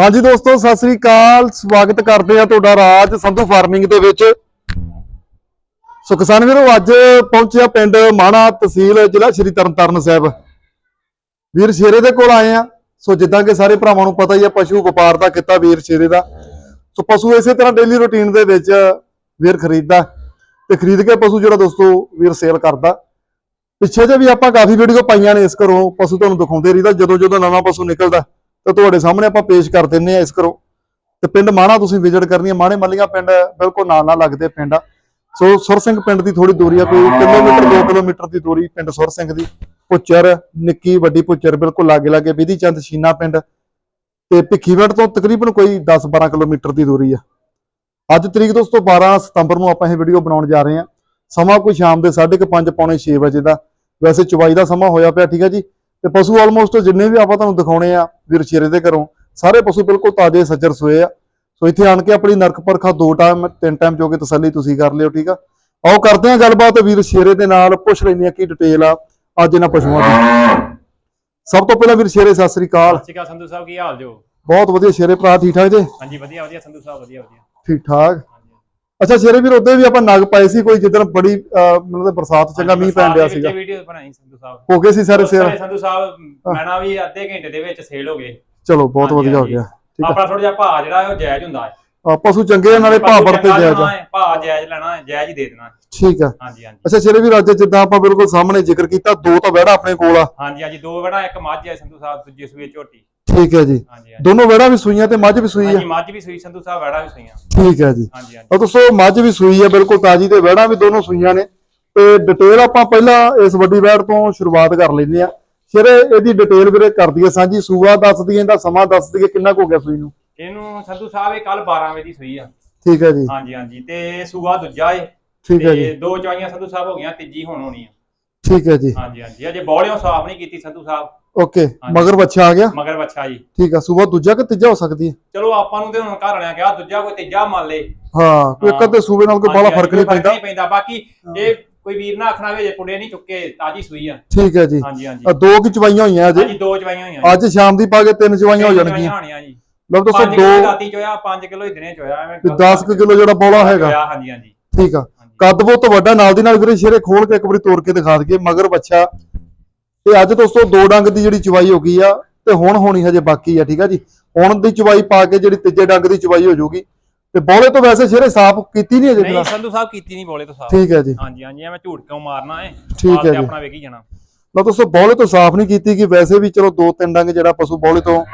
ਹਾਂਜੀ ਦੋਸਤੋ, ਸਤਿ ਸ੍ਰੀ ਅਕਾਲ। ਸਵਾਗਤ ਕਰਦੇ ਆ ਤੁਹਾਡਾ ਰਾਜ ਸੰਧੂ ਫਾਰਮਿੰਗ ਦੇ ਵਿੱਚ। ਸੋ ਕਿਸਾਨ ਵੀਰੋ, ਅੱਜ ਪਹੁੰਚਿਆ ਪਿੰਡ ਮਾਣਾ ਤਹਿਸੀਲ, ਜ਼ਿਲ੍ਹਾ ਸ਼੍ਰੀ ਤਰਨਤਾਰਨ ਸਾਹਿਬ। ਵੀਰ ਸ਼ੇਰੇ ਦੇ ਕੋਲ ਆਏ ਆ ਸੋ ਜਿੱਦਾਂ ਕਿ ਸਾਰੇ ਭਰਾਵਾਂ ਨੂੰ ਪਤਾ ਹੀ ਆ, ਪਸ਼ੂ ਵਪਾਰ ਦਾ ਕਿੱਤਾ ਵੀਰ ਸ਼ੇਰੇ ਦਾ। ਸੋ ਪਸ਼ੂ ਇਸੇ ਤਰ੍ਹਾਂ ਡੇਲੀ ਰੁਟੀਨ ਦੇ ਵਿੱਚ ਵੀਰ ਖਰੀਦਦਾ ਤੇ ਖਰੀਦ ਕੇ ਪਸ਼ੂ ਜਿਹੜਾ ਦੋਸਤੋ ਵੀਰ ਸੇਲ ਕਰਦਾ। ਪਿੱਛੇ ਜੇ ਵੀ ਆਪਾਂ ਕਾਫੀ ਵੀਡੀਓ ਪਾਈਆਂ ਨੇ ਇਸ ਘਰੋਂ, ਪਸ਼ੂ ਤੁਹਾਨੂੰ ਦਿਖਾਉਂਦੇ ਰਹੀਦਾ ਜਦੋਂ ਜਦੋਂ ਨਵਾਂ ਪਸ਼ੂ ਨਿਕਲਦਾ। ਤਾਂ ਤੁਹਾਡੇ ਸਾਹਮਣੇ ਆਪਾਂ ਪੇਸ਼ ਕਰ ਦਿੰਨੇ ਆ ਇਸ ਕਰੋ ਤੇ ਪਿੰਡ ਮਾਣਾ ਤੁਸੀਂ ਵਿਜ਼ਿਟ ਕਰਨੀ ਹੈ। ਮਾਣੇ ਮੱਲੀਆਂ ਪਿੰਡ ਬਿਲਕੁਲ ਨਾਲ ਨਾਲ ਲੱਗਦੇ ਪਿੰਡ। ਆ ਸੋ ਸੁਰ ਸਿੰਘ ਪਿੰਡ ਦੀ ਥੋੜੀ ਦੂਰੀ ਆ, ਕੋਈ ਕਿਲੋਮੀਟਰ 2 ਕਿਲੋਮੀਟਰ ਦੀ ਦੂਰੀ ਪਿੰਡ ਸੁਰ ਸਿੰਘ ਦੀ। ਪੁੱਚਰ ਨਿੱਕੀ, ਵੱਡੀ ਪੁੱਚਰ ਬਿਲਕੁਲ ਲਾਗੇ ਲਾਗੇ। ਵਿਧੀ ਚੰਦ ਸ਼ੀਨਾ ਪਿੰਡ। ਤੇ ਭਿੱਖੀਵਿੰਡ ਤੋਂ ਤਕਰੀਬਨ ਕੋਈ 10-12 ਕਿਲੋਮੀਟਰ ਦੀ ਦੂਰੀ ਆ। ਅੱਜ ਤਰੀਕ ਦੋਸਤੋ 12 ਸਤੰਬਰ ਨੂੰ ਆਪਾਂ ਇਹ ਵੀਡੀਓ ਬਣਾਉਣ ਜਾ ਰਹੇ ਹਾਂ। ਸਮਾਂ ਕੋਈ ਸ਼ਾਮ ਦੇ 5:30 ਪੌਣੇ 6 ਵਜੇ ਦਾ। ਵੈਸੇ ਚਵਾਈ ਦਾ ਸਮਾਂ ਹੋਇਆ ਪਿਆ, ਠੀਕ ਹੈ ਜੀ। ਤੇ ਪਸ਼ੂ ਆਲਮੋਸਟ ਜਿੰਨੇ ਵੀ ਆਪਾਂ ਤੁਹਾਨੂੰ ਦਿਖਾਉਣੇ ਆ ਵੀਰ ਸ਼ੇਰੇ ਦੇ ਘਰੋਂ ਸਾਰੇ ਪਸ਼ੂ ਬਿਲਕੁਲ ਤਾਜ਼ੇ ਸੱਜਰ ਸੋਏ ਆ। ਸੋ ਇੱਥੇ ਆਣ ਕੇ ਆਪਣੀ ਨਰਕ ਪਰਖਾ ਦੋ ਟਾਈਮ ਤਿੰਨ ਟਾਈਮ ਜੋ ਕਿ ਤਸੱਲੀ ਤੁਸੀਂ ਕਰ ਲਿਓ ਠੀਕ ਆ? ਆਓ ਕਰਦੇ ਆ ਗੱਲਬਾਤ ਵੀਰ ਸ਼ੇਰੇ ਦੇ ਨਾਲ ਪੁੱਛ ਲੈਂਦੇ ਆ ਕੀ ਡਿਟੇਲ ਆ। ਅੱਜ ਇਹਨਾਂ ਪਸ਼ੂਆਂ ਦੀ। ਸਭ ਤੋਂ ਪਹਿਲਾਂ ਵੀਰ ਸ਼ੇਰੇ ਸਤਿ ਸ੍ਰੀ ਅਕਾਲ। ਸਤਿ ਸ਼੍ਰੀ ਅਕਾਲ ਸੰਧੂ ਸਾਹਿਬ ਕੀ ਹਾਲ ਜੋ? ਬਹੁਤ ਵਧੀਆ ਸ਼ੇਰੇ ਭਰਾ ਠੀਕ ਠਾਕ ਜੇ? ਹਾਂਜੀ ਵਧੀਆ ਵਧੀਆ ਸੰਧੂ ਸਾਹਿਬ ਵਧੀਆ ਵਧੀਆ। ਠੀਕ ਠਾਕ। ਅੱਛਾ ਸ਼ੇਰੇ ਵੀਰ ਉਹਦੇ ਵੀ ਆਪਾਂ ਨਗ ਪਾਏ ਸੀ ਕੋਈ ਜਿੱਦਣ ਬੜੀ ਮਤਲਬ ਬਰਸਾਤ ਚੰਗਾ ਮੀਂਹ ਪੈਣ ਡਿਆ ਸੀਗਾ। ਵੀਡੀਓ ਬਣਾਈ ਸੰਧੂ ਸਾਹਿਬ। ਹੋ ਗਏ ਸੀ ਸਾਰੇ ਵੇਲੇ ਸੰਧੂ ਸਾਹਿਬ ਮੈਨਾ ਵੀ ਅੱਧੇ ਘੰਟੇ ਦੇ ਵਿੱਚ ਸੇਲ ਹੋ ਗਏ। ਚਲੋ ਬਹੁਤ ਵਧੀਆ ਹੋ। ਗਿਆ। ਠੀਕ ਆਪਣਾ ਥੋੜਾ ਜਿਹਾ ਭਾਅ ਜਿਹੜਾ ਉਹ ਜਾਇਜ਼ ਹੁੰਦਾ ਹੈ। ਪਸ਼ੂ ਚੰਗੇ ਨਾਲੇ ਭਾਅ ਵਰਤੇ ਜਾਇਜ਼ ਭਾਅ ਜਾਇਜ਼ ਲੈਣਾ ਜਾਇਜ਼ ਹੀ ਦੇ ਦੇਣਾ। ਠੀਕ ਆ। ਹਾਂਜੀ ਹਾਂਜੀ। ਅੱਛਾ ਸ਼ੇਰੇ ਵੀਰ ਅੱਜ ਜਿੱਦਾਂ ਆਪਾਂ ਬਿਲਕੁਲ ਸਾਹਮਣੇ ਜ਼ਿਕਰ ਕੀਤਾ ਦੋ ਤਾਂ ਵਿਹੜਾ ਆਪਣੇ ਕੋਲ ਆ। ਹਾਂਜੀ ਹਾਂਜੀ ਦੋ ਵੜਾ ਇੱਕ ਮੱਝ ਹੈ ਸੰਧੂ ਸਾਹਿਬ ਦੂਜੀ ਸੂਈ ਝੋਟੀ। ਠੀਕ ਹੈ ਜੀ। ਹਾਂਜੀ ਹਾਂਜੀ। ਦੋਨੋਂ ਵਿਹੜਾ ਵੀ ਸੂਈਆਂ ਤੇ ਮੱਝ ਵੀ ਸੂਈ ਆ। ਹਾਂਜੀ ਮੱਝ ਵੀ ਸੂਈ ਸੰਧੂ ਸਾਹਿਬ ਵੜਾ ਵੀ ਸੂਈਆਂ। ਠੀਕ ਹੈ ਜੀ। ਹਾਂਜੀ ਹਾਂਜੀ। ਉਹ ਦੋਸਤੋ ਮੱਝ ਵੀ ਸੂਈ ਆ ਬਿਲਕੁਲ ਤਾਜੀ ਤੇ ਵਿਹੜਾ ਵੀ ਦੋਨੋਂ ਸੂਈਆਂ ਨੇ। ਤੇ ਡਿਟੇਲ ਆਪਾਂ ਪਹਿਲਾਂ ਇਸ ਵੱਡੀ ਵੈੜ ਤੋਂ ਸ਼ੁਰੂਆਤ ਕਰ ਲੈਂਦੇ ਆ ਸ਼ੇਰੇ ਇਹਦੀ ਡਿਟੇਲ ਵੀਰੇ ਕਰ ਦਈਏ ਸਾਂਝੀ। ਸੂਆ ਦੱਸ ਦਈਏ ਇਹਦਾ ਸਮਾਂ ਦੱਸ ਦਈਏ ਕਿੰਨਾ ਕੁ ਹੋ ਗਿਆ ਸੂਈ ਨੂੰ? ਇਹਨੂੰ ਸੰਧੂ ਸਾਹਿਬ ਇਹ ਕੱਲ 12 ਵਜੇ ਦੀ ਸੂਈ ਆ। ਠੀਕ ਹੈ ਜੀ। ਹਾਂਜੀ ਹਾਂਜੀ। ਤੇ ਸੂਆ ਦੂਜਾ ਏ। ਠੀਕ ਹੈ ਤੇ ਜੀ। ਦੋ ਚਵਾਈਆਂ ਸੰਧੂ ਸਾਹਿਬ ਹੋ ਗਈਆਂ ਤੀਜੀ ਹੁਣ ਹੋਣੀ ਆ। ਠੀਕ ਹੈ ਜੀ। ਹਾਂਜੀ ਹਾਂਜੀ। ਅਜੇ ਬੋਲਿਓ ਸਾਫ਼ ਨਹੀਂ ਕੀਤੀ ਸੰਧੂ ਸਾਹਿਬ। ਓਕੇ ਹਾਂਜੀ। ਮਗਰ ਬੱਚਾ ਆ ਗਿਆ? ਮਗਰ ਬੱਚਾ ਜੀ। ਠੀਕ ਆ ਸੂਬਾ ਦੂਜਾ ਕਿ ਤੀਜਾ ਹੋ ਸਕਦੀ ਹੈ? ਚਲੋ ਆਪਾਂ ਨੂੰ ਤੇ ਹੁਣ ਘਰ ਵਾਲਿਆਂ ਕਿਹਾ ਦੂਜਾ ਕੋਈ ਤੀਜਾ ਮੰਨ ਲੇ। ਹਾਂ ਕੋਈ ਇੱਕ। ਅੱਧੇ ਸੂਬੇ ਨਾਲ ਕੋਈ ਬਾਲਾ ਹਾਂਜੀ, ਫ਼ਰਕ ਨਹੀਂ ਪੈਂਦਾ। ਨਹੀਂ ਪੈਂਦਾ। ਬਾਕੀ ਇਹ ਕੋਈ ਵੀਰ ਨਾ ਆਖਣਾ ਵੀ ਜੇ ਪੁੜੇ ਨਹੀਂ ਚੁੱਕੇ ਤਾਜੀ ਸੂਈ ਆ। ਠੀਕ ਹੈ ਜੀ। ਹਾਂਜੀ ਹਾਂਜੀ। ਦੋ ਕੀ ਚਵਾਈਆਂ ਹੋਈਆਂ ਅਜੇ? ਹਾਂਜੀ ਦੋ ਚਵਾਈਆਂ ਹੋਈਆਂ ਅੱਜ ਸ਼ਾਮ ਦੀ ਪਾ ਕੇ ਤਿੰਨ ਚਵਾਈਆਂ ਹੋ ਜਾਣਗੀਆਂ। ਹੋਣੀਆਂ ਜੀ। ਲਓ ਦੋਸਤੋ 5 ਦੋ ਰਾਤੀ ਚੋਇਆ 5 ਕਿਲੋ ਹੀ ਦਿਨੇ ਚੋਇਆ ਐਵੇਂ ਵੀ 10 ਕੁ ਕਿਲੋ ਜਿਹੜਾ ਬੋਲਾ ਹੈਗਾ। ਹਾਂਜੀ ਹਾਂਜੀ। ਠੀਕ ਆ। ਹਾਂਜੀ। ਕੱਦ ਬਹੁਤ ਵੱਡਾ ਨਾਲ ਦੀ ਨਾਲ ਵੀਰੇ ਸ਼ੇਰੇ ਖੋਲ ਕੇ ਇੱਕ ਵਾਰੀ ਤੋੜ ਕੇ ਦਿਖਾ ਦਈਏ। ਮਗਰ ਬੱਚਾ ਤੇ ਅੱਜ ਦੋਸਤੋ ਦੋ ਡੰਗ ਦੀ ਜਿਹੜੀ ਚਵਾਈ ਹੋ ਗਈ ਆ ਤੇ ਹੁਣ ਹੋਣੀ ਹਜੇ ਬਾਕੀ ਆ ਠੀਕ ਆ ਜੀ? ਹੁਣ ਦੀ ਚਵਾਈ ਪਾ ਕੇ ਜਿਹੜੀ ਤੀਜੇ ਡੰਗ ਦੀ ਚਵਾਈ ਹੋ ਜਾਊਗੀ ਤੇ ਬੋਲੇ ਤੋਂ ਵੈਸੇ ਸ਼ੇਰੇ ਸਾਫ਼ ਕੀਤੀ ਨਹੀਂ ਅਜੇ ਨਹੀਂ ਸੰਧੂ ਸਾਹਿਬ ਕੀਤੀ ਨਹੀਂ ਬੋਲੇ ਤੋਂ ਸਾਫ਼। ਠੀਕ ਹੈ ਜੀ। ਹਾਂਜੀ ਹਾਂਜੀ ਐਵੇਂ ਝੂਠ ਕਿਉਂ ਮਾਰਨਾ ਹੈ? ਠੀਕ ਹੈ ਜੀ। ਆਪਣਾ ਵੇਖੀ ਜਾਣਾ। ਲਓ ਦੋਸਤੋ ਬੋਲੇ ਤੋਂ ਸਾਫ਼ ਨਹੀਂ ਕੀਤੀ ਕਿ ਵੈਸੇ ਵੀ ਚਲੋ ਦੋ ਤਿੰਨ ਡੰਗ ਜਿਹੜਾ ਪਸ਼ੂ ਬੋਲੇ ਤੋਂ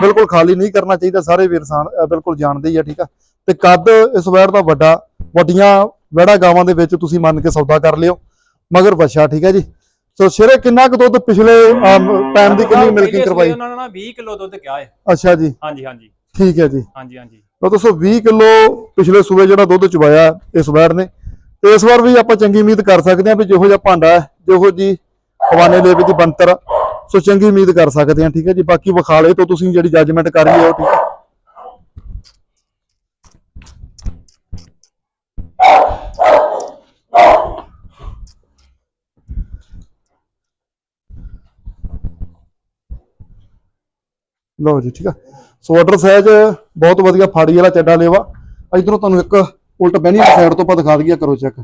ਬਿਲਕੁਲ ਖਾਲੀ ਨਹੀਂ ਕਰਨਾ ਚਾਹੀਦਾ ਸਾਰੇ ਵੀਰ ਸਾਨ ਅ, ਬਿਲਕੁਲ ਜਾਣਦੇ ਹੀ ਆ ਠੀਕ ਆ। ਤੇ ਕੱਦ ਇਸ ਵੈੜ ਦਾ ਵੱਡਾ ਵੱਡੀਆਂ ਵੈੜਾ ਗਾਵਾਂ ਦੇ ਵਿੱਚ ਤੁਸੀਂ ਮੰਨ ਕੇ ਸੌਦਾ ਕਰ ਲਿਓ ਮਗਰ ਬੱਚਾ ਠੀਕ ਹੈ ਜੀ। ਸੋ ਸ਼ੇਰੇ ਕਿੰਨਾ ਕੁ ਦੁੱਧ ਪਿਛਲੇ ਟਾਈਮ ਦੀ ਕਿੰਨੀ ਮਿਲਕਿੰਗ ਕਰਵਾਈ? ਉਹਨਾਂ ਨੇ ਨਾ 20 ਕਿਲੋ ਦੁੱਧ ਕਿਹਾ ਹੈ। ਅੱਛਾ ਜੀ। ਹਾਂਜੀ ਹਾਂਜੀ। ਠੀਕ ਹੈ ਜੀ। ਹਾਂਜੀ ਹਾਂਜੀ। ਲਓ ਦੋਸਤੋ 20 ਕਿਲੋ ਪਿਛਲੇ ਸੂਬੇ ਜਿਹੜਾ ਦੁੱਧ ਚੁਬਾਇਆ ਇਸ ਵੈੜ ਨੇ। ਤੇ ਇਸ ਵਾਰ ਵੀ ਆਪਾਂ ਚੰਗੀ ਉਮੀਦ ਕਰ ਸਕਦੇ ਹਾਂ ਵੀ ਜਿਹੋ ਜਿਹਾ ਭਾਂਡਾ ਹੈ ਜਿਹੋ ਜੀ ਹਵਾਨੇ ਦੇ ਵਿੱਚ ਬੰਤਰ ਸੋ ਚੰਗੀ ਉਮੀਦ ਕਰ ਸਕਦੇ ਹਾਂ ਠੀਕ ਹੈ ਜੀ। ਬਾਕੀ ਵਿਖਾਲੇ ਤੋਂ ਤੁਸੀਂ ਜਿਹੜੀ ਜੱਜਮੈਂਟ ਕਰ ਲਈ ਉਹ ਠੀਕ ਹੈ। ਲਓ ਜੀ ਠੀਕ ਆ। ਸੋ ਆਰਡਰ ਸਾਈਜ਼ ਬਹੁਤ ਵਧੀਆ ਫਾੜੀ ਵਾਲਾ ਚੱਡਾ ਲੇਵਾ। ਇਧਰੋਂ ਤੁਹਾਨੂੰ ਇੱਕ ਉਲਟ ਬਹਿਣੀ ਸਾਈਡ ਤੋਂ ਆਪਾਂ ਦਿਖਾ ਦਈਏ ਕਰੋ ਚੈੱਕ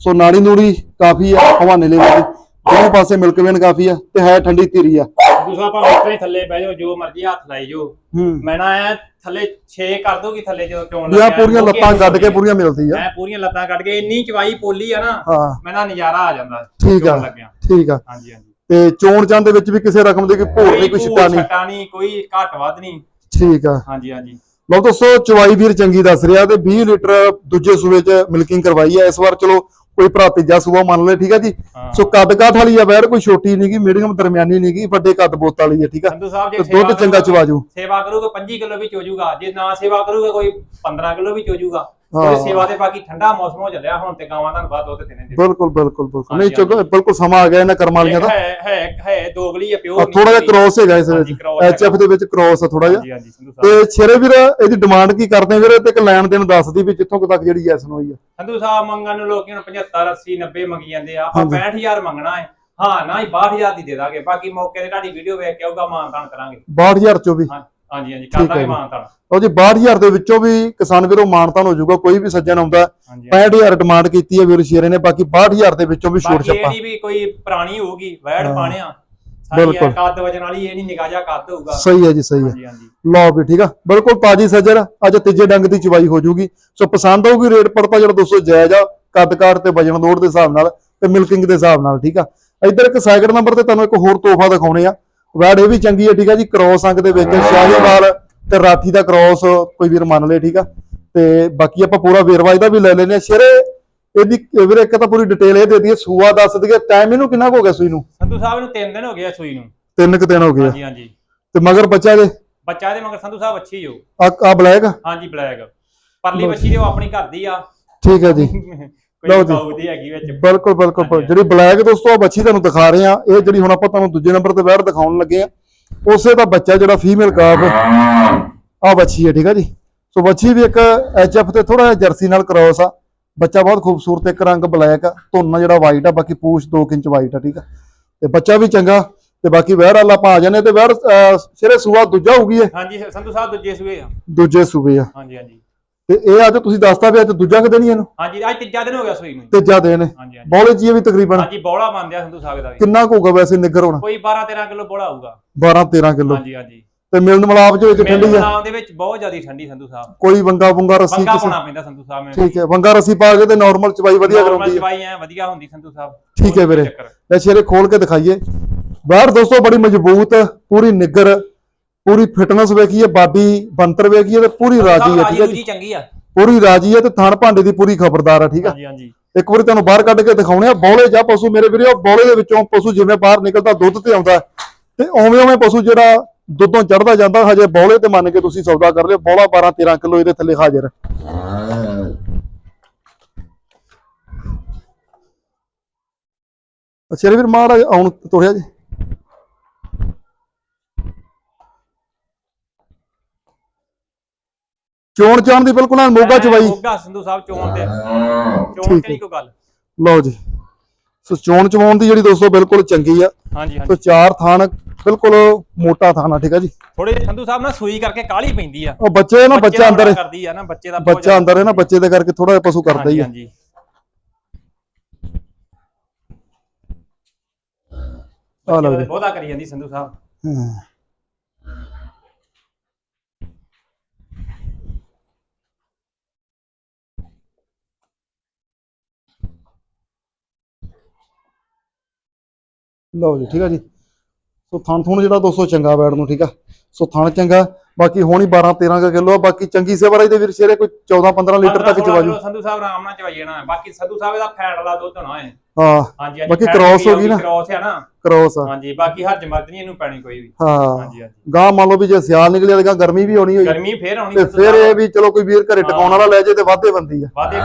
ਸੋ ਨਾੜੀ ਨੂੜੀ ਕਾਫੀ ਆ ਹਵਾਨੇ ਲੇਵੇ ਦੀ। ਦੋਵੇਂ ਪਾਸੇ ਮਿਲਕ ਵੇਨ ਕਾਫੀ ਆ ਤੇ ਹੈ ਠੰਡੀ ਧੀਰੀ ਆ। ਦੂਸਰਾ ਭਾਵੇਂ ਇੱਥੇ ਥੱਲੇ ਬਹਿ ਜਾਓ ਜੋ ਮਰਜ਼ੀ ਹੱਥ ਲਾਈ ਜੋ ਮੈਂ ਨਾ ਐ ਥੱਲੇ 6 ਕਰ ਦੋਗੀ ਥੱਲੇ ਜਦੋਂ ਚੋਣ ਇਹ ਪੂਰੀਆਂ ਲੱਤਾਂ ਗੱਡ ਕੇ ਪੂਰੀਆਂ ਮਿਲਦੀ ਆ। ਮੈਂ ਪੂਰੀਆਂ ਲੱਤਾਂ ਕੱਢ ਕੇ ਇੰਨੀ ਚਵਾਈ ਪੋਲੀ ਆ ਨਾ ਮੈਂ ਨਾ ਨਜ਼ਾਰਾ ਆ ਜਾਂਦਾ। ਠੀਕ ਆ ਲੱਗਿਆ। ਠੀਕ ਆ। ਹਾਂਜੀ ਹਾਂਜੀ। ਤੇ ਚੋਣ ਚੰਦ ਦੇ ਵਿੱਚ ਵੀ ਕਿਸੇ ਰਕਮ ਦੀ ਕੋਈ ਭੋਰ ਨਹੀਂ ਕੋਈ ਛਿੱਟਾ ਨਹੀਂ। ਛੱਟਾ ਨਹੀਂ ਕੋਈ ਘੱਟ ਵੱਧ ਨਹੀਂ। ਠੀਕ ਆ। ਹਾਂਜੀ ਹਾਂਜੀ। ਲਓ ਦੋਸਤੋ ਚਵਾਈ ਵੀਰ ਚੰਗੀ ਦੱਸ ਰਿਹਾ ਤੇ 20 ਲੀਟਰ ਦੂਜੇ ਸੂਬੇ 'ਚ ਮਿਲਕਿੰਗ ਕਰਵਾਈ ਆ। ਇਸ ਵਾਰ ਚਲੋ ਕੋਈ ਭਰਾ ਤੀਜਾ ਸੂਬਾ ਮੰਨ ਲੈ ਠੀਕ ਆ ਜੀ। ਸੋ ਕੱਦ ਕਾਠ ਵਾਲੀ ਆ ਵੈਰ ਕੋਈ ਛੋਟੀ ਨਹੀਂਗੀ ਮੀਡੀਅਮ ਦਰਮਿਆਨੀ ਨਹੀਂਗੀ ਵੱਡੇ ਕੱਦ ਬੋਤ ਵਾਲੀ ਆ ਠੀਕ ਆ? ਦੁੱਧ ਚੰਗਾ ਚਵਾਜੂ ਸੇਵਾ ਕਰੂਗਾ 25 ਕਿਲੋ ਵੀ ਚੋਜੂਗਾ। ਜੇ ਨਾ ਸੇਵਾ ਕਰੂਗਾ ਕੋਈ 15 ਕਿਲੋ ਵੀ ਚੋਜੂਗਾ। ਕੋਈ ਸੇਵਾ ਤੇ ਬਾਕੀ ਠੰਡਾ ਮੌਸਮ ਹੋ ਚੱਲਿਆ ਹੁਣ ਤੇ ਗਾਵਾਂ ਤੁਹਾਨੂੰ ਬਾਅਦ ਦੁੱਧ ਦੇਣੇ ਦੇ ਬਿਲਕੁਲ ਬਿਲਕੁਲ ਬਿਲਕੁਲ। ਨਹੀਂ ਹਾਂਜੀ, ਚਲੋ ਬਿਲਕੁਲ ਸਮਾਂ ਆ ਗਿਆ ਇਹਨਾਂ ਕਰਮ ਵਾਲੀਆਂ ਦਾ। ਹੈ ਹੈ ਹੈ ਦੋਗਲੀ ਆ ਪਿਓ ਥੋੜਾ ਜਿਹਾ ਕ੍ਰੋਸ ਹੈਗਾ ਇਸ ਹਾਂਜੀ, ਵਿੱਚ। ਐਚਐਫ ਦੇ ਵਿੱਚ ਕ੍ਰੋਸ ਆ ਥੋੜਾ ਜਿਹਾ। ਹਾਂਜੀ ਹਾਂਜੀ ਤੇ ਛੇਰੇ ਵੀਰ ਇਹਦੀ ਡਿਮਾਂਡ ਕੀ ਕਰਦੇ ਵੀਰ? ਤੇ ਇੱਕ ਲੈਣ ਦੇਣ ਦੱਸਦੀ ਵੀ ਜਿੱਥੋਂ ਤੱਕ ਜਿਹੜੀ ਜੈਸਨ ਹੋਈ ਆ। ਸੰਧੂ ਸਾਹਿਬ ਮੰਗਣ ਨੂੰ ਲੋਕੀ ਹੁਣ 75 80 90 ਮੰਗੀ ਜਾਂਦੇ ਆ। ਆਪਾਂ ਹਾਂਜੀ। 65000 ਮੰਗਣਾ ਹੈ। ਹਾਂ ਨਾ ਹੀ 62000 ਦੀ ਦੇ ਦਾਂਗੇ। ਬਾਕੀ ਮੌਕੇ ਤੇ ਤੁਹਾਡੀ ਵੀਡੀਓ ਵੇਖ ਕੇ ਆਊਗਾ ਮਾਨ ਤਾਨ ਕਰਾਂਗੇ 62024 ਹਾਂ ਹਾਂਜੀ ਹਾਂਜੀ ਠੀਕ ਕਰ ਹੈ ਦਾਂਗੇ। ਮਾਨਤਾਨ। ਲਓ ਜੀ 62000 ਦੇ ਵਿੱਚੋਂ ਵੀ ਕਿਸਾਨ ਵੀਰੋ ਮਾਨਤਾਨ ਹੋ ਜਾਊਗਾ ਕੋਈ ਵੀ ਸੱਜਣ ਆਉਂਦਾ ਹਾਂਜੀ। 65000 ਡਿਮਾਂਡ ਕੀਤੀ ਹੈ ਵੀਰ ਸ਼ੇਰੇ ਨੇ ਬਾਕੀ 62000 ਦੇ ਵਿੱਚੋਂ ਵੀ ਛੋਟ ਛੱਪਾ। ਨਹੀਂ ਵੀ ਕੋਈ ਪੁਰਾਣੀ ਹੋਊਗੀ ਵੈੜ। ਪਾਣਿਆ ਬਿਲਕੁਲ। ਕੱਦ ਵਜਨ ਵਾਲੀ ਇਹ ਨਹੀਂ ਨਿਗਾਹ ਜਾ ਕੱਦ ਹੋਊਗਾ। ਸਹੀ ਹੈ ਜੀ ਸਹੀ ਹੈ। ਲਓ ਵੀ ਠੀਕ ਆ ਬਿਲਕੁਲ ਤਾਜੀ ਸੱਜਰ ਅੱਜ ਤੀਜੇ ਡੰਗ ਦੀ ਚਵਾਈ ਹੋ ਜੂਗੀ ਸੋ ਪਸੰਦ ਆਊਗੀ ਰੇਟ ਪੜਤਾ ਜਿਹੜਾ ਦੋਸਤੋ ਜਾਇਜ਼ ਆ ਕੱਦ ਕਾਰ ਤੇ ਵਜਨ ਲੋਡ ਦੇ ਹਿਸਾਬ ਨਾਲ ਤੇ ਮਿਲਕਿੰਗ ਦੇ ਹਿਸਾਬ ਨਾਲ ਠੀਕ ਆ। ਇੱਧਰ ਇੱਕ ਸੈਕਿੰਡ ਨੰਬਰ ਤੇ ਤੁਹਾਨੂੰ ਇੱਕ ਹੋਰ ਤੋਹਫਾ ਦਿਖਾਉਣੇ ਆ। ਵੈੜ ਇਹ ਵੀ ਚੰਗੀ ਹੈ ਠੀਕ ਆ ਜੀ ਕ੍ਰੋਸ ਅੰਕ ਦੇ ਵਿੱਚ ਸ਼ਾਹੀਵਾਲ ਤੇ ਰਾਠੀ ਦਾ ਕ੍ਰੋਸ ਕੋਈ ਵੀਰ ਮੰਨ ਲੇ ਠੀਕ ਆ? ਤੇ ਬਾਕੀ ਆਪਾਂ ਪੂਰਾ ਵੇਰਵਾ ਇਹਦਾ ਵੀ ਲੈ ਲੈਨੇ ਆ ਸ਼ੇਰੇ ਇਹਦੀ ਵੀਰੇ ਇੱਕ ਤਾਂ ਪੂਰੀ ਡਿਟੇਲ ਇਹ ਦੇ ਦਈਏ ਸੂਆ ਦੱਸ ਦਈਏ ਟਾਈਮ ਇਹਨੂੰ ਕਿੰਨਾ ਹੋ ਗਿਆ ਸੂਈ ਨੂੰ? ਸੰਧੂ ਸਾਹਿਬ ਨੂੰ 3 ਦਿਨ ਹੋ ਗਏ ਆ ਸੂਈ ਨੂੰ। ਤਿੰਨ ਕੁ ਦਿਨ ਹੋ ਗਏ ਆ। ਹਾਂਜੀ ਹਾਂਜੀ। ਤੇ ਮਗਰ ਬੱਚਾ ਦੇ ਬੱਚਾ ਦੇ ਮਗਰ ਸੰਧੂ ਸਾਹਿਬ ਅੱਛੀ ਹੋ ਆ ਆ ਬਲੈਕ ਹਾਂਜੀ ਬਲੈਕ ਪਰਲੀ ਲਓ ਬੱਚੀ ਦੇ ਉਹ ਆਪਣੀ ਘਰ ਦੀ ਆ। ਠੀਕ ਹੈ ਜੀ। ਕੋਈ ਲਓ ਜੀ। ਕਾਊ ਦੀ ਹੈਗੀ ਵਿੱਚ। ਬਿਲਕੁਲ ਬਿਲਕੁਲ ਹਾਂਜੀ, ਜਿਹੜੀ ਬਲੈਕ ਦੋਸਤੋ ਆ ਬੱਚੀ ਤੁਹਾਨੂੰ ਦਿਖਾ ਰਹੇ ਆ ਇਹ ਜਿਹੜੀ ਹੁਣ ਆਪਾਂ ਤੁਹਾਨੂੰ ਦੂਜੇ ਨੰਬਰ ਤੇ ਵੈਰ ਦਿਖਾਉਣ ਲੱਗੇ ਆ ਉਸੇ ਦਾ ਬੱਚਾ ਜਿਹੜਾ ਫੀਮੇਲ ਕਾਫ ਆ ਬੱਚੀ ਹੈ ਠੀਕ ਆ ਜੀ। ਸੋ ਬੱਚੀ ਵੀ ਇੱਕ ਐਚਐਫ ਤੇ ਥੋੜਾ ਜਿਹਾ ਜਰਸੀ ਨਾਲ ਕ੍ਰੋਸ ਆ। ਬੱਚਾ ਬਹੁਤ ਖੂਬਸੂਰਤ ਇੱਕ ਰੰਗ ਬਲੈਕ ਆ ਧੁੰਨਾ ਜਿਹੜਾ ਵਾਈਟ ਆ ਬਾਕੀ ਪੂਛ 2 ਇੰਚ ਵਾਈਟ ਆ ਠੀਕ ਆ। ਤੇ ਬੱਚਾ ਵੀ ਚੰਗਾ ਤੇ ਬਾਕੀ ਵੈਰ ਵਾਲਾ ਆਪਾਂ ਆ ਜਾਂਦੇ ਤੇ ਵੈਰ ਸਿਰੇ ਸੂਆ ਦੂਜਾ ਹੋਊਗੀ ਇਹ ਹਾਂਜੀ ਸੰਧੂ ਸਾਹਿਬ ਦੂਜੇ ਸੂਏ ਆ। ਦੂਜੇ ਸੂਬੇ ਆ। ਹਾਂਜੀ ਹਾਂਜੀ। ਤੇ ਇਹ ਅੱਜ ਤੁਸੀਂ ਦੱਸਤਾ ਵੀ ਅੱਜ ਦੂਜਾ ਕਿ ਦੇਣੀ ਇਹਨੂੰ। ਹਾਂਜੀ ਅੱਜ ਤੀਜਾ ਦਿਨ ਹੋ ਗਿਆ ਸੂਈ ਨੂੰ। ਤੀਜਾ ਹੈ। ਹਾਂਜੀ ਹਾਂਜੀ। ਬੌਲੇ ਜੀ ਇਹ ਵੀ ਤਕਰੀਬਨ। ਹਾਂਜੀ ਬੋਲਾ ਮੰਨਦੇ ਆ ਸੰਧੂ ਸਾਹਿਬ ਦਾ ਵੀ। ਕਿੰਨਾ ਕੁ ਹੋਊਗਾ ਵੈਸੇ ਨਿੱਗਰ ਹੋਣਾ? ਕੋਈ 12 13 ਕਿਲੋ ਬੋਲਾ ਹੋਊਗਾ। 12 13 ਕਿਲੋ। ਹਾਂਜੀ ਹਾਂਜੀ। ਤੇ ਮਿਲਣ ਮਲਾਪ ਦੇ ਵਿੱਚ ਠੰਡੀ ਆ? ਨਾਮ ਦੇ ਵਿੱਚ ਬਹੁਤ ਜ਼ਿਆਦਾ ਠੰਡੀ ਸੰਧੂ ਸਾਹਿਬ। ਕੋਈ ਵੰਗਾ ਵੰਗਾ ਰੱਸੀ ਬੰਗਾ ਕਿਸੇ ਪਾਉਣਾ ਪੈਂਦਾ ਸੰਧੂ ਸਾਹਿਬ ਠੀਕ ਹੈ ਵੰਗਾ ਰੱਸੀ ਪਾ ਕੇ ਤੇ ਨਾਰਮਲ ਚਵਾਈ ਵਧੀਆ ਕਰਾਉਂਦੀ ਹੈ ਚਵਾਈ ਐ ਵਧੀਆ ਹੁੰਦੀ ਸੰਧੂ ਸਾਹਿਬ। ਠੀਕ ਹੈ ਵੀਰੇ। ਲੈ ਸ਼ੇਰੇ ਖੋਲ ਕੇ ਦਿਖਾਈਏ। ਬਾਹਰ ਦੋਸਤੋ ਬੜੀ ਮਜ਼ਬੂਤ ਪੂਰੀ ਨਿੱਗਰ ਪੂਰੀ ਫਿਟਨੈਸ ਵੇਖੀਏ ਬਾਡੀ ਬੰਤਰ ਵੇਖੀਏ ਤੇ ਪੂਰੀ ਰਾਜੀ ਹੈ ਠੀਕ ਹੈ ਜੀ? ਜੀ ਚੰਗੀ ਆ। ਪੂਰੀ ਰਾਜੀ ਹੈ ਤੇ ਥਣ ਭਾਂਡੇ ਦੀ ਪੂਰੀ ਖਬਰਦਾਰ ਹੈ ਠੀਕ ਹੈ? ਹਾਂਜੀ ਹਾਂਜੀ। ਇੱਕ ਵਾਰੀ ਤੁਹਾਨੂੰ ਬਾਹਰ ਕੱਢ ਕੇ ਦਿਖਾਉਣੇ ਆ ਬੌਲੇ ਜਾਂ ਪਸ਼ੂ ਮੇਰੇ ਵੀਰੇ ਉਹ ਬੌਲੇ ਦੇ ਵਿੱਚੋਂ ਪਸ਼ੂ ਜਿਵੇਂ ਬਾਹਰ ਨਿਕਲਦਾ ਦੁੱਧ ਤੇ ਆਉਂਦਾ ਤੇ ਉਵੇਂ ਉਵੇਂ ਪਸ਼ੂ ਜਿਹੜਾ ਦੁੱਧੋਂ ਚੜਦਾ ਜਾਂਦਾ ਹਜੇ ਬੌਲੇ ਤੇ ਮੰਨ ਕੇ ਤੁਸੀਂ ਸੌਦਾ ਕਰ ਲਿਓ ਬੌਲਾ 12 13 ਕਿਲੋ ਇਹਦੇ ਥੱਲੇ ਹਾਜ਼ਰ ਹੈ। ਅੱਛਾ ਵੀਰ ਮਾੜਾ ਆਉਣ ਤੋੜਿਆ ਜੀ। ਚੋਣ ਚਾਣ ਦੀ ਬਿਲਕੁਲ ਐਨ ਮੋਗਾ ਚਵਾਈ ਮੋਗਾ ਸੰਧੂ ਸਾਹਿਬ ਚੋਣ ਤੇ। ਚੋਣ ਠੀਕ ਤੇ ਨਹੀਂ ਕੋਈ ਗੱਲ? ਲਓ ਜੀ। ਸੋ ਚੋਣ ਚਵਾਉਣ ਦੀ ਜਿਹੜੀ ਦੋਸਤੋ ਬਿਲਕੁਲ ਚੰਗੀ ਆ। ਹਾਂਜੀ ਸੋ ਹਾਂਜੀ ਚਾਰ ਥਾਨ ਬਿਲਕੁਲ ਮੋਟਾ ਥਾਨ ਆ ਠੀਕ ਆ ਜੀ। ਥੋੜੇ ਸੰਧੂ ਸਾਹਿਬ ਨਾਲ ਸੂਈ ਕਰਕੇ ਕਾਲੀ ਪੈਂਦੀ ਆ। ਉਹ ਬੱਚੇ ਨਾ ਅੰਦਰ ਬੜਾ ਕਰਦੀ ਆ ਨਾ ਬੱਚੇ ਦਾ ਬਹੁਤ ਬੱਚਾ ਅੰਦਰ ਹੈ ਨਾ ਬੱਚੇ ਦੇ ਕਰਕੇ ਥੋੜਾ ਜਿਹਾ ਪਸ਼ੂ ਕਰਦਾ ਹੀ ਹਾਂਜੀ ਹੈ ਹਾਂਜੀ। ਆ ਲਓ ਬੱਚੇ ਜੀ। ਦਾ ਬਹੁਤਾ ਕਰੀ ਜਾਂਦੀ ਸੰਧੂ ਸਾਹਿਬ। ਹਾਂ। ਲਓ ਜੀ ਠੀਕ ਆ ਜੀ। ਸੋ ਥਣ ਥੁਣ ਜਿਹੜਾ ਦੋਸਤੋ ਚੰਗਾ ਬੈੜ ਨੂੰ ਠੀਕ ਆ। ਸੋ ਥਣ ਚੰਗਾ ਬਾਕੀ ਹੋਣੀ 12 13 ਕਿਲੋ ਆ ਬਾਕੀ ਚੰਗੀ ਸੇਵਾ ਦੇ ਵੀਰ ਸ਼ੇਰੇ ਕੋਈ 14 15 ਲੀਟਰ ਤੱਕ ਚਵਾ ਜੂ। ਸੰਧੂ ਸਾਹਿਬ ਆਰਾਮ ਨਾਲ ਚਵਾਈ ਜਾਣਾ। ਬਾਕੀ ਸੰਧੂ ਸਾਹਿਬ ਦਾ ਫੈਟ ਵਾਲਾ ਦੁੱਧ ਹੋਣਾ ਹੈ ਹਾਂ ਹਾਂਜੀ ਬਾਕੀ ਵੀ ਹੋ ਗਈ ਨਾ। cross ਹੈ ਨਾ। ਕ੍ਰੋਸ ਹਾਂਜੀ ਬਾਕੀ ਹਰ ਜਮਰਦ ਨਹੀਂ ਇਹਨੂੰ ਪੈਣੀ ਕੋਈ ਵੀ। ਹਾਂ ਹਾਂਜੀ ਹਾਂਜੀ। ਗਾਂ ਮੰਨ ਲਓ ਵੀ ਜੇ ਸਿਆਲ ਨਿਕਲਿਆ ਤਾਂ ਗਰਮੀ ਵੀ ਹੋਣੀ ਹੋਈ ਗਰਮੀ ਫੇਰ ਆਉਣੀ ਤੇ ਫਿਰ। ਇਹ ਵੀ ਚਲੋ ਕੋਈ ਵੀਰ ਘਰੇ ਟਿਕਾਉਣ ਵਾਲਾ ਲੈ ਜੇ ਤੇ ਵਾਧੇ ਬੰਦੀ ਆ। ਵਾਧੇ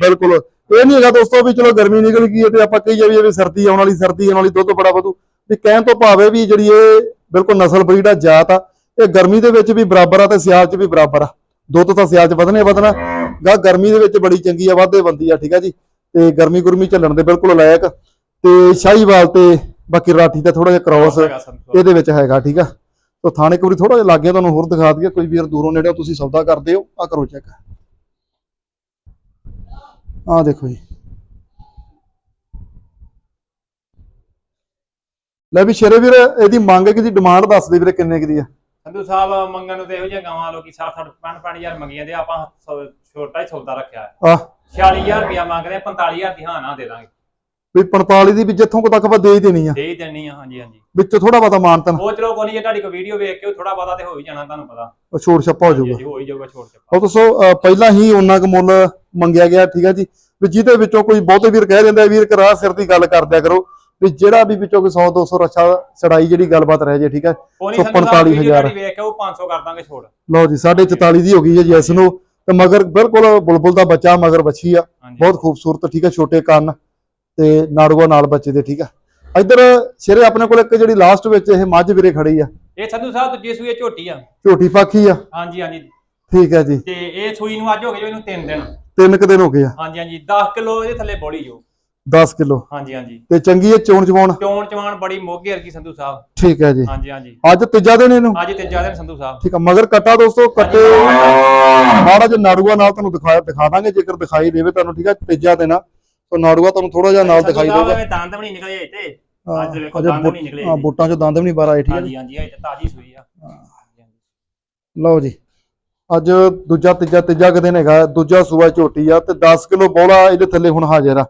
ਬਿਲਕੁਲ। ਇਹ ਨਹੀਂ ਹੈਗਾ ਦੋਸਤੋ ਵੀ ਚਲੋ ਗਰਮੀ ਨਿਕਲ ਗਈ ਹੈ ਤੇ ਆਪਾਂ ਕਹੀ ਜਾਈਏ ਵੀ ਸਰਦੀ ਆਉਣ ਵਾਲੀ ਸਰਦੀ ਆਉਣ ਵਾਲੀ ਦੁੱਧ ਬੜਾ ਵਧੂ। ਵੀ ਕਹਿਣ ਤੋਂ ਭਾਵੇਂ ਵੀ ਜਿਹੜੀ ਇਹ ਬਿਲਕੁਲ ਨਸਲ ਬਰੀਡ ਆ ਜਾਤ ਆ ਇਹ ਗਰਮੀ ਦੇ ਵਿੱਚ ਵੀ ਬਰਾਬਰ ਆ ਤੇ ਸਿਆਲ 'ਚ ਵੀ ਬਰਾਬਰ ਆ। ਦੁੱਧ ਤਾਂ ਸਿਆਲ 'ਚ ਵਧਣੇ ਵਧਣਾ। ਗਾ ਗਰਮੀ ਦੇ ਵਿੱਚ ਬੜੀ ਚੰਗੀ ਆ ਵਾਧੇ ਬੰਦੀ ਆ ਠੀਕ ਆ ਜੀ। ਤੇ ਗਰਮੀ ਗੁਰਮੀ ਝੱਲਣ ਦੇ ਬਿਲਕੁਲ ਲਾਇਕ। ਤੇ ਸ਼ਾਹੀਵਾਲ ਤੇ ਬਾਕੀ ਰਾਠੀ ਦਾ ਥੋੜਾ ਜਿਹਾ ਕ੍ਰੋਸ। ਇਹਦੇ ਵਿੱਚ ਹੈਗਾ ਠੀਕ ਆ। ਤੋ ਥਾਣੇ ਇੱਕ ਵਾਰੀ ਥੋੜਾ ਜਿਹਾ ਲਾਗੇ ਤੁਹਾਨੂੰ ਹੋਰ ਦਿਖਾ ਦਈਏ। ਕੋਈ ਵੀਰ ਦੂਰੋਂ ਨੇੜਿਓਂ ਤੁਸੀਂ ਸੌਦਾ ਕਰਦੇ ਹੋ। ਆ ਕਰੋ ਚੈੱਕ ਆ ਦੇਖੋ ਜੀ। ਲੈ ਵੀ ਸ਼ੇਰੇ ਵੀਰ ਇਹਦੀ ਮੰਗ ਕਿ ਦੀ ਡਿਮਾਂਡ ਦੱਸ ਦੇ ਵੀਰੇ ਕਿੰਨੇ ਕੁ ਦੀ ਆ। ਸੰਧੂ ਸਾਹਿਬ ਮੰਗਣ ਨੂੰ ਤੇ ਇਹੋ ਜਿਹੀਆਂ ਗਾਵਾਂ ਲੋਕੀ 60 60 65 ਹਜ਼ਾਰ ਮੰਗੀਆਂ ਤੇ ਆਪਾਂ ਛੋਟਾ ਹੀ ਸੌਦਾ ਰੱਖਿਆ। ਆ। 46000 ਰੁਪਇਆ ਮੰਗਦੇ ਆ 45000 ਦੀ ਹਾਂ ਨਾ ਦੇ ਦਾਂਗੇ। ਵੀ 45 ਦੀ ਵੀ ਜਿੱਥੋਂ ਕੁ ਤੱਕ ਆਪਾਂ ਦੇ ਹੀ ਦੇਣੀ ਆ। ਦੇ ਹੀ ਦੇਣੀ ਆ ਹਾਂਜੀ ਹਾਂਜੀ। ਵਿੱਚ ਥੋੜਾ ਬਹੁਤਾ ਮਾਨਤਨ ਉਹ ਚਲੋ ਕੋਈ ਨਹੀਂ ਜੇ ਤੁਹਾਡੀ ਕੋਈ ਵੀਡੀਓ ਵੇਖ ਕੇ ਥੋੜਾ ਬਹੁਤਾ ਤੇ ਹੋ ਹੀ ਜਾਣਾ ਤੁਹਾਨੂੰ ਪਤਾ। ਉਹ ਛੋੜ ਛੱਪਾ ਹੋ ਜਾਊਗਾ। ਜੀ ਹੋ ਹੀ ਜਾਊਗਾ ਛੋਟ ਚੱਪਾ ਉਹ ਦੱਸੋ ਪਹਿਲਾਂ ਹੀ ਉਹਨਾਂ ਕੁ ਮੁੱਲ ਮੰਗਿਆ ਗਿਆ ਠੀਕ ਆ ਜੀ? ਵੀ ਜਿਹਦੇ ਵਿੱਚੋਂ ਕੋਈ ਬਹੁਤੇ ਵੀਰ ਕਹਿ ਆ ਵੀਰ ਕਰਾ ਸਿਰ ਦੀ ਗੱਲ ਕਰਦਿਆ ਕਰੋ ਵੀ ਜਿਹੜਾ ਵੀ ਵਿੱਚੋਂ ਕੋਈ 100 200 ਰੱਛਾ ਸੜਾਈ ਜਿਹੜੀ ਗੱਲਬਾਤ ਰਹਿ ਜੇ ਠੀਕ ਆ? ਕੋਈ ਨਹੀਂ ਵੀਡੀਓ 45,000 ਤੁਹਾਡੀ ਵੇਖ ਕੇ ਉਹ 500 ਕਰ ਦਾਂਗੇ ਛੋੜ। ਲਓ ਜੀ 44 ਦੀ ਹੋ ਗਈ ਹੈ ਜੀ ਇਸ ਨੂੰ। ਤੇ ਮਗਰ ਬਿਲਕੁਲ ਬੁਲਬੁਲ ਦਾ ਬੱਚਾ ਮਗਰ ਬੱਚੀ ਆ। ਹਾਂਜੀ। ਬਹੁਤ ਖੂਬਸੂਰਤ ਠੀਕ ਹੈ ਛੋਟੇ ਕੰਨ। ਤੇ ਨਾੜੂਆ ਨਾਲ ਬੱਚੇ ਦੇ ਠੀਕ ਆ? ਇੱਧਰ ਸ਼ੇਰੇ ਆਪਣੇ ਕੋਲ ਇੱਕ ਜਿਹੜੀ ਲਾਸਟ ਵਿੱਚ ਇਹ ਮੱਝ ਵੀਰੇ ਖੜੀ ਆ। ਇਹ ਸੰਧੂ ਸਾਹਿਬ ਦੂਜੇ ਸੂਏ ਝੋਟੀ ਆ। ਝੋਟੀ ਪਾਖੀ ਆ। ਹਾਂਜੀ ਹਾਂਜੀ। ਠੀਕ ਹੈ ਜੀ। ਤੇ ਇਹ ਸੂਈ ਨੂੰ ਅੱਜ ਹੋ ਗਏ ਜੋ ਇਹਨੂੰ 3 ਦਿਨ। ਤਿੰਨ ਕੁ ਦਿਨ ਹੋ ਗਏ ਆ। ਹਾਂਜੀ ਹਾਂਜੀ। 10 ਕਿਲੋ ਇਹਦੇ ਥੱਲੇ ਬੋਲੀ ਜੋ। 10 ਕਿਲੋ। ਹਾਂਜੀ ਹਾਂਜੀ। ਤੇ ਚੰਗੀ ਹੈ ਚੋਣ ਚਵਾਉਣ। ਚੋਣ ਚਵਾਣ ਬੜੀ ਮੋਗੇ ਵਰਗੀ ਸੰਧੂ ਸਾਹਿਬ। ਠੀਕ ਹੈ ਜੀ। ਹਾਂਜੀ ਹਾਂਜੀ। ਅੱਜ ਤੀਜਾ ਦਿਨ ਇਹਨੂੰ। ਅੱਜ ਤੀਜਾ ਦਿਨ ਸੰਧੂ ਸਾਹਿਬ। ਠੀਕ ਆ ਮਗਰ ਕੱਟਾ ਦੋਸਤੋ ਕੱਟੇ ਮਾੜਾ ਜਿਹਾ ਨਾੜੂਆ ਨਾਲ ਤੁਹਾਨੂੰ ਦਿਖਾਇਆ ਦਿਖਾ ਦਾਂਗੇ ਜੇਕਰ ਦਿਖਾਈ ਦੇਵੇ ਤੁਹਾਨੂੰ ਠੀਕ ਆ? ਤੀਜਾ ਦਿਨ ਆ। ਸੋ ਨਾੜੂਆ ਤੁਹਾਨੂੰ ਥੋੜਾ ਜਿਹਾ ਨਾਲ ਦਿਖਾਈ ਐਵੇਂ ਦੰਦ ਵੀ ਨਹੀਂ ਨਿਕਲੇ ਅਜੇ ਤੇ। ਹਾਂ, ਅੱਜ ਵੇਖੋ ਦੰਦ ਵੀ ਨਿਕਲੇ ਹਾਂ। ਬੁੱਟਾਂ 'ਚ ਦੰਦ ਵੀ ਨਹੀਂ ਬਾਹਰ ਆਏ ਠੀਕ ਹੈ ਹਾਂਜੀ ਹਾਂਜੀ ਤਾਂ ਤਾਜੀ ਸੂਈ ਆ। ਹਾਂਜੀ, ਹਾਂਜੀ। ਲਓ ਜੀ ਅੱਜ ਦੂਜਾ ਤੀਜਾ ਤੀਜਾ ਕੁ ਦਿਨ ਹੈਗਾ ਦੂਜਾ ਸੂਆ ਝੋਟੀ ਆ ਤੇ 10 ਕਿਲੋ ਬੋਲਾ ਇਹਦੇ ਥੱਲੇ ਹੁਣ ਹਾਜ਼ਰ ਆ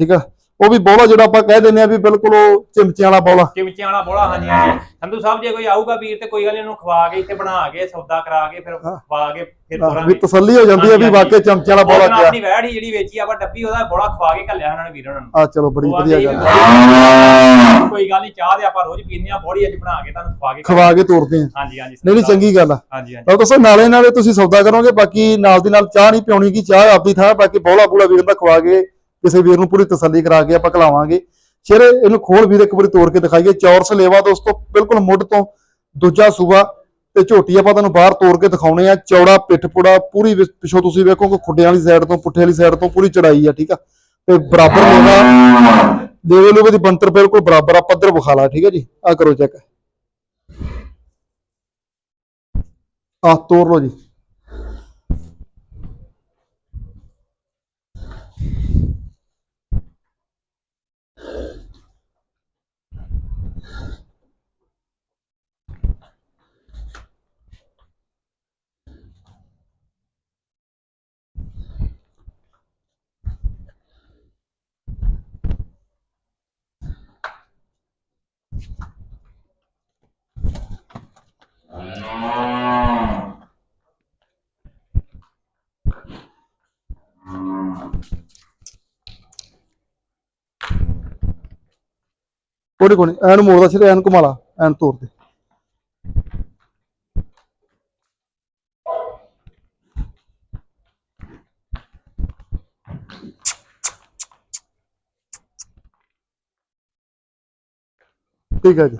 ਠੀਕ ਆ। ਉਹ ਵੀ ਬੋਲਾ ਜਿਹੜਾ ਆਪਾਂ ਕਹਿ ਦਿੰਦੇ ਆ ਵੀ ਬਿਲਕੁਲ ਉਹ ਚਿਮਚਿਆਂ ਵਾਲਾ ਬੋਲਾ। ਚਿਮਚਿਆਂ ਵਾਲਾ ਬੋਲਾ ਹਾਂਜੀ ਹਾਂਜੀ। ਸੰਧੂ ਸਾਹਿਬ ਜੇ ਕੋਈ ਆਊਗਾ ਵੀਰ ਤੇ ਕੋਈ ਗੱਲ ਨੀ ਉਹਨੂੰ ਖਵਾ ਕੇ ਇੱਥੇ ਬਣਾ ਕੇ ਸੌਦਾ ਕਰਾ ਕੇ ਫਿਰ। ਖਵਾ ਕੇ ਫਿਰ ਵੀ ਤੋਰਾਂਗੇ। ਤਸੱਲੀ ਹੋ ਜਾਂਦੀ ਆ ਵੀ ਹਾਂਜੀ, ਵਾਕਿਆ ਚਮਚਿਆਂ ਵਾਲਾ ਬੋਲਾ ਕਿਆ। ਆਪਣੀ ਵੈੜ ਹੀ ਜਿਹੜੀ ਵੇਚੀ ਆਪਾਂ ਡੱਬੀ ਉਹਦਾ ਬੋਲਾ ਖਵਾ ਕੇ ਘੱਲਿਆ ਉਹਨਾਂ ਨੇ ਵੀਰ ਨੂੰ। ਆ ਚਲੋ ਬੜੀ ਉਹ ਵਧੀਆ ਗੱਲ ਵੀ ਕੋਈ ਗੱਲ ਨਹੀਂ ਚਾਹ ਦੇ ਆਪਾਂ ਰੋਜ਼ ਪੀਂਦੇ ਆ ਬੋੜੀ ਅੱਜ ਬਣਾ ਕੇ ਤੁਹਾਨੂੰ ਖਵਾ ਕੇ ਖਵਾ ਕੇ ਤੋਰਦੇ ਆ ਹਾਂਜੀ ਹਾਂਜੀ ਨਹੀਂ ਨਹੀਂ ਚੰਗੀ ਗੱਲ ਆ। ਹਾਂਜੀ ਹਾਂਜੀ। ਤਾਂ ਦੱਸੋ ਨਾਲੇ ਨਾਲੇ ਤੁਸੀਂ ਸੌਦਾ ਕਰੋਗੇ ਬਾਕੀ ਨਾਲ ਦੀ ਨਾਲ ਚਾਹ ਨਹੀਂ ਪਿਉਣੀ ਕੀ ਚਾਹ ਆਪਦੀ ਥਾਂ ਬਾਕੀ ਬੋਲਾ ਬੂਲਾ ਵੀਰ ਦਾ ਖਵਾ ਕੇ ਕਿਸੇ ਵੀਰ ਨੂੰ ਪੂਰੀ ਤਸੱਲੀ ਕਰਾ ਕੇ ਆਪਾਂ ਖਿਲਾਵਾਂਗੇ ਸ਼ੇਰ, ਇਹਨੂੰ ਖੋਲ ਵੀਰ ਇੱਕ ਵਾਰੀ ਤੋੜ ਕੇ ਦਿਖਾਈਏ। ਚੌਰਸ ਲੇਵਾ ਦੋਸਤੋ, ਬਿਲਕੁਲ ਮੁੱਢ ਤੋਂ ਦੂਜਾ ਸੂਬਾ ਤੇ ਝੋਟੀ ਆਪਾਂ ਤੁਹਾਨੂੰ ਬਾਹਰ ਤੋੜ ਕੇ ਦਿਖਾਉਣੇ ਆ। ਚੌੜਾ ਪਿੱਠ ਪੁੜਾ, ਪੂਰੀ ਵਿ- ਪਿੱਛੋਂ ਤੁਸੀਂ ਵੇਖੋਗੇ ਖੁੱਡਿਆਂ ਵਾਲੀ ਸਾਈਡ ਤੋਂ, ਪੁੱਠੇ ਵਾਲੀ ਸਾਈਡ ਤੋਂ ਪੂਰੀ ਚੜਾਈ ਆ, ਠੀਕ ਆ? ਤੇ ਬਰਾਬਰ ਲੇਵਾ ਲੇਵੇ ਲੂਵੇ ਦੀ ਬੰਤਰ ਬਿਲਕੁਲ ਬਰਾਬਰ ਆ, ਪੱਧਰ ਵਿਖਾਲਾ, ਠੀਕ ਹੈ ਜੀ? ਆ ਕਰੋ ਚੈੱਕ ਆ ਤੋੜ ਲਓ ਜੀ। ਕੋਣੀ ਕੋਣੀ ਐਨ ਮੋੜਦਾ ਸੀ ਤੇ ਐਨ ਘੁਮਾਲਾ ਐਨ ਤੋੜ ਠੀਕ ਹੈ ਜੀ।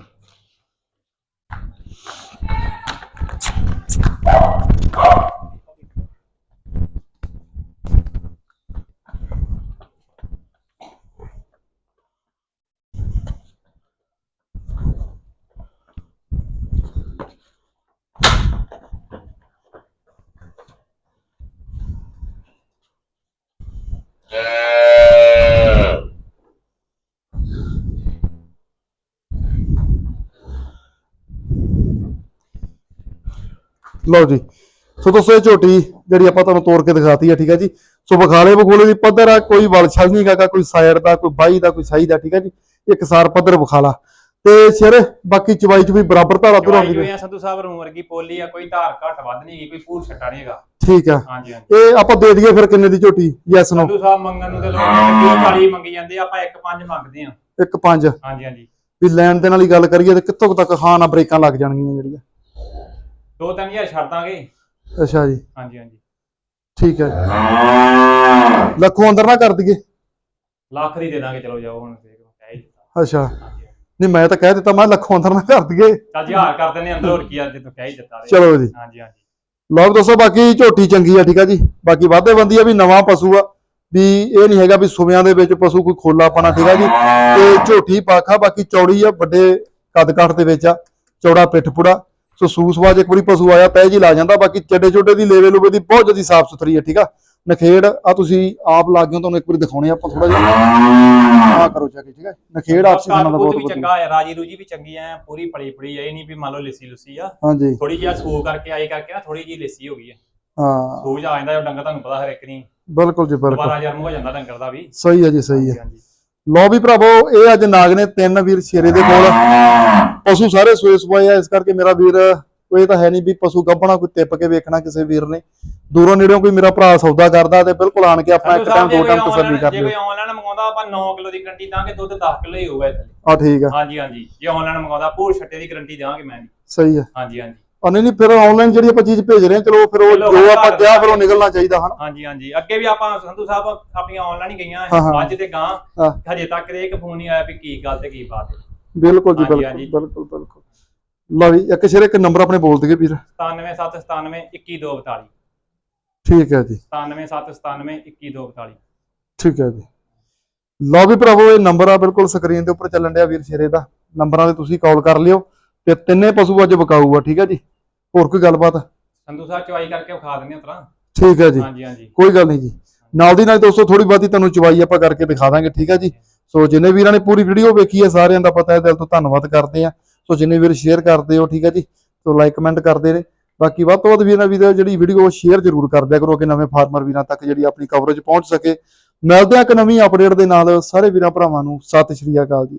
ਲਓ ਜੀ। ਸੋ ਦੋਸਤੋ ਇਹ ਝੋਟੀ ਜਿਹੜੀ ਆਪਾਂ ਤੁਹਾਨੂੰ ਤੋੜ ਕੇ ਦਿਖਾਤੀ ਹੈ ਠੀਕ ਹੈ ਜੀ। ਸੋ ਬਖਾਲੇ ਬਖੋਲੇ ਦੀ ਪੱਧਰ ਆ ਕੋਈ ਵਲਛਲ ਨਹੀਂ ਹੈਗਾ ਕੋਈ ਸਾਈਡ ਦਾ ਕੋਈ ਬਾਈ ਦਾ ਕੋਈ ਸਾਈ ਦਾ ਠੀਕ ਹੈ ਜੀ। ਇੱਕ ਸਾਰ ਪੱਧਰ ਬਖਾਲਾ ਤੇ ਸਿਰ ਬਾਕੀ ਚਵਾਈ ਚ ਵੀ ਬਰਾਬਰ ਧਾਰਾ ਧੁਰਾ ਹੁੰਦੀ ਜੋ ਹੈ ਸੰਧੂ ਸਾਹਿਬ ਰੂਮ ਵਰਗੀ ਪੋਲੀ ਆ ਕੋਈ ਧਾਰ ਘੱਟ ਵੱਧ ਨਹੀਂ ਹੈਗੀ ਕੋਈ ਪੂਰ ਛੱਟਾ ਨਹੀਂ ਹੈਗਾ। ਠੀਕ ਆ। ਇਹ ਆਪਾਂ ਦੇ ਦਈਏ ਫਿਰ ਕਿੰਨੇ ਦੀ ਝੋਟੀ? ਯੈਸ ਨੋ ਸੰਧੂ ਸਾਹਿਬ ਮੰਗਣ ਨੂੰ ਤੇ ਲੋਕ 40 ਮੰਗੀ ਜਾਂਦੇ ਆ, ਆਪਾਂ 1.5 ਮੰਗਦੇ ਆ। ਇੱਕ ਪੰਜ। ਹਾਂਜੀ ਹਾਂਜੀ। ਵੀ ਲੈਣ ਦੇਣ ਵਾਲੀ ਗੱਲ ਕਰੀਏ ਤੇ ਕਿੱਥੋਂ ਤੱਕ ਹਾਂ ਨਾ ਬ੍ਰੇਕਾਂ ਲੱਗ ਜਾਣਗੀਆਂ ਜਿਹੜੀਆਂ। ਦੋ ਤਿੰਨ ਹਜ਼ਾਰ ਛੱਡ ਦਾਂਗੇ। ਅੱਛਾ ਜੀ। ਹਾਂਜੀ ਹਾਂਜੀ। ਠੀਕ ਹੈ ਲੱਖੋਂ ਅੰਦਰ ਨਾ ਕਰ ਦਈਏ। ਲੱਖ ਦੀ ਦੇ ਦਾਂਗੇ ਚਲੋ ਜਾਓ ਹੁਣ ਦੇਖ ਲਓ ਕਹਿ ਹੀ ਦਿੱਤਾ। ਅੱਛਾ। ਹਾਂਜੀ। ਨਹੀਂ ਮੈਂ ਤਾਂ ਕਹਿ ਦਿੱਤਾ ਮੈਂ ਲੱਖੋਂ ਅੰਦਰ ਨਾ ਕਰ ਦਈਏ। ਚੱਲ ਹਜ਼ਾਰ ਕਰ ਦਿੰਦੇ ਅੰਦਰ ਹੋਰ ਕੀ ਆ ਜੇ ਤੂੰ ਕਹਿ ਹੀ ਦਿੱਤਾ ਤੇ। ਚਲੋ ਜੀ। ਹਾਂਜੀ ਹਾਂਜੀ। ਲਓ ਦੱਸੋ ਬਾਕੀ ਝੋਟੀ ਚੰਗੀ ਆ ਠੀਕ ਆ ਜੀ। ਬਾਕੀ ਵਾਧੇ ਬੰਦੀ ਆ ਵੀ ਨਵਾਂ ਪਸ਼ੂ ਆ। ਵੀ ਇਹ ਨਹੀਂ ਹੈਗਾ ਵੀ ਸੁਵਿਆਂ ਦੇ ਵਿੱਚ ਪਸ਼ੂ ਕੋਈ ਖੋਲਾ ਪਾਣਾ ਠੀਕ ਆ ਜੀ। ਤੇ ਝੋਟੀ ਪਾਖਾ ਬਾਕੀ ਚੌੜੀ ਆ ਵੱਡੇ ਕੱਦ ਕਾਠ ਦੇ ਵਿੱਚ ਆ। ਚੌੜਾ ਪਿੱਠ ਪੁੜਾ। ਸੋ ਸੂਸਵਾਜ ਇੱਕ ਵਾਰੀ ਪਸ਼ੂ ਆਇਆ ਤੈ ਜੀ ਲਾ ਜਾਂਦਾ ਬਾਕੀ ਚੱਡੇ ਚੋਡੇ ਦੀ ਲੇਵੇ ਲੂਵੇ ਦੀ ਬਹੁਤ ਜ਼ਿਆਦਾ ਸਾਫ਼ ਸੁਥਰੀ ਆ ਠੀਕ ਆ? ਨਖੇੜ ਆ ਤੁਸੀਂ ਆਪ ਲਾ ਕੇ ਤੁਹਾਨੂੰ ਇੱਕ ਵਾਰੀ ਦਿਖਾਉਣੇ ਆਪਾਂ ਥੋੜਾ ਜਿਹਾ ਆ ਕਰੋ ਚੱਕ ਠੀਕ ਆ? ਨਖੇੜ ਆਪਸੀ ਦਾ ਕੱਦ-ਕੁੱਦ ਬਹੁਤ ਵਧੀਆ। ਚੰਗਾ ਆ ਰਾਜੀ ਰੂਜੀ ਵੀ ਚੰਗੀ ਆ ਪੂਰੀ ਫੜੀ ਫੜੀ ਆ ਇਹ ਨਹੀਂ ਵੀ ਮੰਨ ਲਓ ਲਿੱਸੀ ਲੁੱਸੀ ਆ। ਹਾਂਜੀ। ਥੋੜੀ ਜਿਹੀ ਸੂ ਕਰਕੇ ਆਈ ਕਰਕੇ ਨਾ ਥੋੜੀ ਜਿਹੀ ਲਿੱਸੀ ਹੋ ਗਈ ਆ। ਹਾਂ। ਸੂਜ ਆ ਜਾਂਦਾ ਉਹ ਡੰਗਰ ਤੁਹਾਨੂੰ ਪਤਾ ਹਰ ਇੱਕ ਨਹੀਂ। ਬਿਲਕੁਲ ਜੀ ਬਿਲਕੁਲ। ਦੁਬਾਰਾ ਜਨਮ ਹੋ ਜਾਂਦਾ ਡੰਗਰ ਦਾ ਵੀ। ਸਹੀ ਹੈ ਜੀ ਸਹੀ ਹੈ। ਲੋ ਵੀ ਭਰਾਵੋ ਇਹ ਅੱਜ ਨਾਗ ਨੇ ਤਿੰਨ ਵੀਰ ਸ਼ੇਰੇ ਦੇ ਕੋਲ। ਪਸ਼ੂ ਸਾਰੇ ਸੋਏ ਸਵਾਏ ਆ ਇਸ ਕਰਕੇ ਮੇਰਾ ਵੀਰ ਕੋਈ ਤਾਂ ਹੈ ਨਹੀਂ ਵੀ ਪਸ਼ੂ ਗੱਭਣਾ ਕੋਈ ਟਿੱਪ ਕੇ ਵੇਖਣਾ ਕਿਸੇ ਵੀਰ ਨੇ। ਦੂਰੋਂ ਨੇੜਿਓਂ ਕੋਈ ਮੇਰਾ ਭਰਾ ਸੌਦਾ ਕਰਦਾ ਤੇ ਬਿਲਕੁਲ ਆਣ ਕੇ ਆਪਣਾ ਇੱਕ ਟਾਈਮ ਦੋ ਟਾਈਮ ਜੇ ਤਸੱਲੀ ਕਰ ਜੇ ਲਿਓ ਕੋਈ ਆਨਲਾਈਨ ਮੰਗਾਉਂਦਾ ਆਪਾਂ 9 ਕਿਲੋ ਦੀ ਗਰੰਟੀ ਦਾਂਗੇ ਦੁੱਧ 10 ਕਿਲੋ ਹੀ ਹੋਊਗਾ। ਆ ਠੀਕ ਆ। ਹਾਂਜੀ ਹਾਂਜੀ। ਜੇ ਆਨਲਾਈਨ ਮੰਗਾਉਂਦਾ ਪੂਰ ਛੱਟੇ ਦੀ ਗਰੰਟੀ ਦੇਵਾਂਗੇ ਮੈਂ। ਸਹੀ ਆ। ਹਾਂਜੀ ਹਾਂਜੀ। ਆ ਨਹੀਂ ਨਹੀਂ ਫਿਰ ਆਨਲਾਈਨ ਜਿਹੜੀ ਆਪਾਂ ਚੀਜ਼ ਭੇਜ ਰਹੇ ਹਾਂ ਚਲੋ ਫਿਰ ਉਹ ਚਲੋ, ਜੋ ਆਪਾਂ ਘਰ। ਕਿਹਾ ਫਿਰ ਉਹ ਨਿਕਲਣਾ ਚਾਹੀਦਾ ਹਨ? ਹਾਂਜੀ ਹਾਂਜੀ। ਅੱਗੇ ਵੀ ਆਪਾਂ ਸੰਧੂ ਸਾਹਿਬ ਆਪਣੀਆਂ ਆਨਲਾਈਨ ਹੀ ਗਈਆਂ ਹਾਂ, ਹਾਂ। ਅੱਜ ਤੇ ਗਾਂ। ਹਜੇ ਤੱਕ ਤੇ ਇੱਕ ਫੋਨ ਨਹੀਂ ਆਇਆ ਵੀ ਕੀ ਗੱਲ ਤੇ ਕੀ ਬਾਤ ਹੈ। ਬਿਲਕੁਲ ਜੀ ਹਾਂਜੀ, ਬਿਲਕੁਲ ਹਾਂਜੀ। ਬਿਲਕੁਲ ਬਿਲਕੁਲ। ਲਓ ਜੀ ਇੱਕ ਸ਼ੇਰ ਇੱਕ ਨੰਬਰ ਆਪਣੇ ਬੋਲ ਦਈਏ ਵੀਰ। 97797 21242 ਠੀਕ ਹੈ ਜੀ। 97797 21242 ਠੀਕ ਹੈ ਜੀ। ਲਓ ਵੀ ਭਰਾਵੋ ਇਹ ਨੰਬਰ ਆ ਬਿਲਕੁਲ ਸਕਰੀਨ ਦੇ ਉੱਪਰ ਚੱਲਣ ਡਿਆ ਵੀਰ ਸ਼ੇਰੇ ਦਾ। ਨੰਬਰਾਂ ਤੇ ਤੁਸੀਂ ਕਾਲ ਕਰ ਲਿਓ। ਤੇ ਤਿੰਨੇ ਪਸ਼ੂ ਅੱਜ ਵਿਕਾਊ ਆ ਠੀਕ ਹੈ ਜੀ? ਹੋਰ ਕੋਈ ਗੱਲਬਾਤ? ਸੰਧੂ ਸਾਹਿਬ ਚਵਾਈ ਕਰਕੇ ਵਿਖਾ ਦਿੰਦੇ ਆ ਤਰਾ ਠੀਕ ਹੈ ਜੀ। ਹਾਂਜੀ ਹਾਂਜੀ। ਕੋਈ ਗੱਲ ਨਹੀਂ ਜੀ। ਨਾਲ ਦੀ ਨਾਲ ਦੋਸਤੋ ਥੋੜੀ ਬਹੁਤੀ ਤੁਹਾਨੂੰ ਚਵਾਈ ਆਪਾਂ ਕਰਕੇ ਦਿਖਾ ਦਾਂਗੇ ਠੀਕ ਹੈ ਜੀ? ਸੋ ਜਿੰਨੇ ਵੀਰਾਂ ਨੇ ਪੂਰੀ ਵੀਡੀਓ ਵੇਖੀ ਹੈ ਸਾਰਿਆਂ ਦਾ ਪਤਾ ਹੈ ਦਿਲ ਤੋਂ ਧੰਨਵਾਦ ਕਰਦੇ ਆ ਸੋ ਜਿੰਨੇ ਵੀਰ ਸ਼ੇਅਰ ਕਰਦੇ ਹੋ ਠੀਕ ਹੈ ਜੀ? ਸੋ ਲਾਈਕ ਕਮੈਂਟ ਕਰਦੇ ਨੇ ਬਾਕੀ ਵੱਧ ਤੋਂ ਵੱਧ ਵੀਰਾਂ ਵੀਡੀਓ ਜਿਹੜੀ ਵੀਡੀਓ ਸ਼ੇਅਰ ਜ਼ਰੂਰ ਕਰ ਦਿਆ ਕਰੋ ਕਿ ਨਵੇਂ ਫਾਰਮਰ ਵੀਰਾਂ ਤੱਕ ਜਿਹੜੀ ਆਪਣੀ ਕਵਰੇਜ ਪਹੁੰਚ ਸਕੇ। ਮਿਲਦੇ ਆ ਇੱਕ ਨਵੀਂ ਅਪਡੇਟ ਦੇ ਨਾਲ। ਸਾਰੇ ਵੀਰਾਂ ਭਰਾਵਾਂ ਨੂੰ ਸਤਿ ਸ਼੍ਰੀ ਅਕਾਲ ਜੀ।